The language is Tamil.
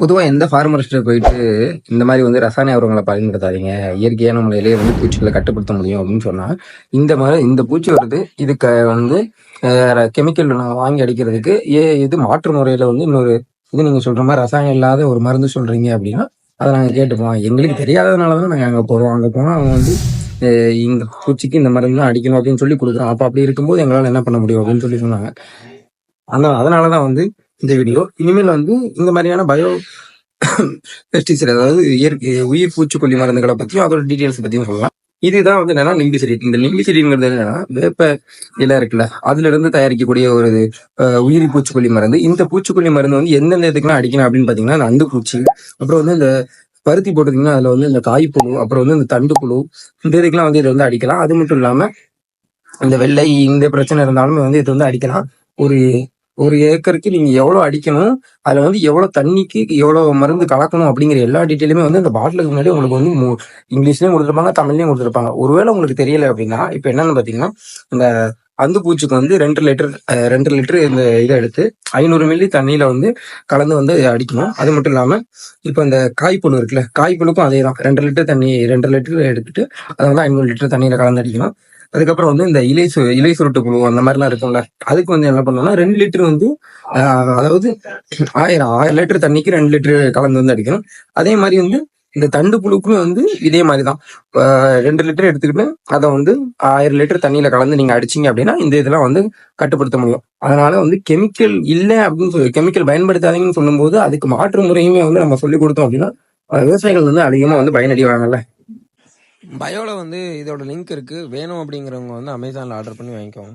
பொதுவாக எந்த ஃபார்மரிஸ்ட்டு போயிட்டு இந்த மாதிரி வந்து ரசாயன உரங்களை பயன்படுத்தாதீங்க. இயற்கையான முறையிலேயே வந்து பூச்சிகளை கட்டுப்படுத்த முடியும் அப்படின்னு சொன்னால் இந்த மாதிரி இந்த பூச்சி வருது. இதுக்கு வந்து கெமிக்கல் வாங்கி அடிக்கிறதுக்கு ஏ இது மாற்று முறையில் வந்து இன்னொரு இது நீங்கள் சொல்கிற மாதிரி ரசாயனம் இல்லாத ஒரு மருந்து சொல்கிறீங்க அப்படின்னா அதை நாங்கள் கேட்டுப்போம். எங்களுக்கு தெரியாததுனால தான் நாங்கள் அங்கே போகிறோம் அங்கே போனால் அவங்க வந்து இந்த பூச்சிக்கு இந்த மருந்து தான் அடிக்கணும் அப்படின்னு சொல்லி கொடுக்குறோம் அப்போ அப்படி இருக்கும்போது எங்களால் என்ன பண்ண முடியும் அப்படின்னு சொல்லி சொன்னாங்க. ஆனால் அதனால தான் வந்து இந்த வீடியோ இனிமேல் வந்து இந்த மாதிரியான பயோ பெஸ்டிசைட் அதாவது இயற்கை உயிர் பூச்சிக்கொல்லி மருந்துகளை பற்றியும் அதோட டீட்டெயில்ஸ் பற்றியும் சொல்லலாம். இதுதான் வந்து என்னன்னா நிம்பிசிரி இந்த நிம்பிசிரிங்கிறது என்னன்னா வேப்ப இலை இருக்குல்ல அதுல இருந்து தயாரிக்கக்கூடிய ஒரு உயிரி பூச்சிக்கொல்லி மருந்து. இந்த பூச்சிக்கொல்லி மருந்து வந்து எந்தெந்த இதுக்கெல்லாம் அடிக்கணும் அப்படின்னு பாத்தீங்கன்னா நண்டு பூச்சி அப்புறம் வந்து இந்த பருத்தி போட்டுட்டீங்கன்னா அதுல வந்து இந்த காய்ப்புழு அப்புறம் வந்து இந்த தண்டு இந்த இதுக்கெல்லாம் வந்து இதை வந்து அடிக்கலாம். அது மட்டும் இல்லாம இந்த வெள்ளை இந்த பிரச்சனை இருந்தாலும் வந்து இது வந்து அடிக்கலாம். ஒரு ஒரு ஏக்கருக்கு நீங்க எவ்வளவு அடிக்கணும் அதுல வந்து எவ்வளவு தண்ணிக்கு எவ்வளவு மருந்து கலக்கணும் அப்படிங்கிற எல்லா டீட்டெயிலுமே வந்து அந்த பாட்டிலுக்கு முன்னாடி உங்களுக்கு வந்து இங்கிலீஷ்லயும் கொடுத்துருப்பாங்க தமிழ்லயும் கொடுத்துருப்பாங்க. ஒருவேளை உங்களுக்கு தெரியல அப்படின்னா இப்ப என்னன்னு பாத்தீங்கன்னா இந்த அந்து பூச்சிக்கு வந்து ரெண்டு லிட்டர் ரெண்டு லிட்டர் இந்த இதை எடுத்து ஐநூறு மில்லி தண்ணியில வந்து கலந்து வந்து அடிக்கணும். அது மட்டும் இல்லாம இப்ப இந்த காய்ப்புழு இருக்குல்ல காய்ப்புழுக்கும் அதே தான் ரெண்டு லிட்டர் தண்ணி ரெண்டு லிட்டர் எடுத்துட்டு அதை வந்து ஐநூறு லிட்டர் தண்ணியில கலந்து அடிக்கணும். அதுக்கப்புறம் வந்து இந்த இலை சு இலை சுருட்டு புழு அந்த மாதிரிலாம் இருக்கும்ல அதுக்கு வந்து என்ன பண்ணோம்னா ரெண்டு லிட்டர் வந்து அதாவது ஆயிரம் ஆயிரம் லிட்டர் தண்ணிக்கு ரெண்டு லிட்டர் கலந்து வந்து அடிக்கணும். அதே மாதிரி வந்து இந்த தண்டு புழுக்கும் வந்து இதே மாதிரி தான் ரெண்டு லிட்டர் எடுத்துக்கிட்டு அதை வந்து ஆயிரம் லிட்டர் தண்ணியில கலந்து நீங்க அடிச்சீங்க அப்படின்னா இந்த இதெல்லாம் வந்து கட்டுப்படுத்த முடியும். அதனால வந்து கெமிக்கல் இல்லை அப்படின்னு சொல்லி கெமிக்கல் பயன்படுத்தாதீங்கன்னு சொல்லும்போது அதுக்கு மாற்று முறையுமே வந்து நம்ம சொல்லி கொடுத்தோம் அப்படின்னா விவசாயிகள் வந்து அதிகமா வந்து பயனடைவாங்கல்ல. பயோவில் வந்து இதோட லிங்க் இருக்குது வேணும் அப்படிங்கிறவங்க வந்து அமேசானில் ஆர்டர் பண்ணி வாங்கிக்கோங்க.